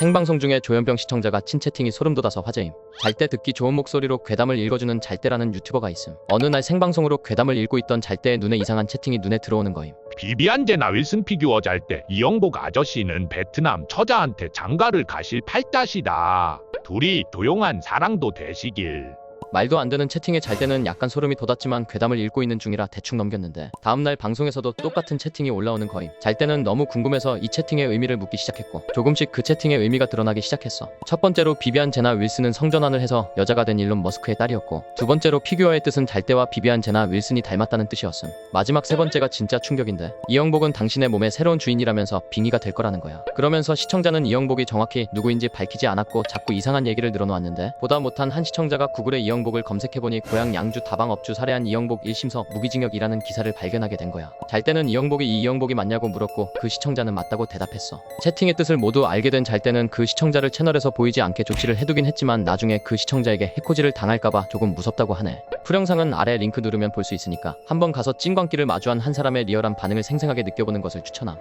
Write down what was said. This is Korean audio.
생방송 중에 조현병 시청자가 친채팅이 소름 돋아서 화제임. 잘 때 듣기 좋은 목소리로 괴담을 읽어주는 잘때라는 유튜버가 있음. 어느 날 생방송으로 괴담을 읽고 있던 잘때의 눈에 이상한 채팅이 눈에 들어오는 거임. 비비안 제나 윌슨 피규어 잘 때 이영복 아저씨는 베트남 처자한테 장가를 가실 팔자시다. 둘이 도용한 사랑도 되시길. 말도 안 되는 채팅에 잘 때는 약간 소름이 돋았지만 괴담을 읽고 있는 중이라 대충 넘겼는데 다음날 방송에서도 똑같은 채팅이 올라오는 거임. 잘 때는 너무 궁금해서 이 채팅의 의미를 묻기 시작했고 조금씩 그 채팅의 의미가 드러나기 시작했어. 첫 번째로 비비안 제나 윌슨은 성전환을 해서 여자가 된 일론 머스크의 딸이었고 두 번째로 피규어의 뜻은 잘 때와 비비안 제나 윌슨이 닮았다는 뜻이었음. 마지막 세 번째가 진짜 충격인데 이영복은 당신의 몸의 새로운 주인이라면서 빙의가 될 거라는 거야. 그러면서 시청자는 이영복이 정확히 누구인지 밝히지 않았고 자꾸 이상한 얘기를 늘어놓았는데 보다 못한 한 시청자가 구글에 이영복을 검색해보니 고향 양주 다방업주 살해한 이영복 1심서 무기징역이라는 기사를 발견하게 된 거야. 잘 때는 이영복이 이 이영복이 맞냐고 물었고 그 시청자는 맞다고 대답했어. 채팅의 뜻을 모두 알게 된 잘 때는 그 시청자를 채널에서 보이지 않게 조치를 해두긴 했지만 나중에 그 시청자에게 해코지를 당할까봐 조금 무섭다고 하네. 풀영상은 아래 링크 누르면 볼 수 있으니까 한번 가서 찐광기를 마주한 한 사람의 리얼한 반응을 생생하게 느껴보는 것을 추천함.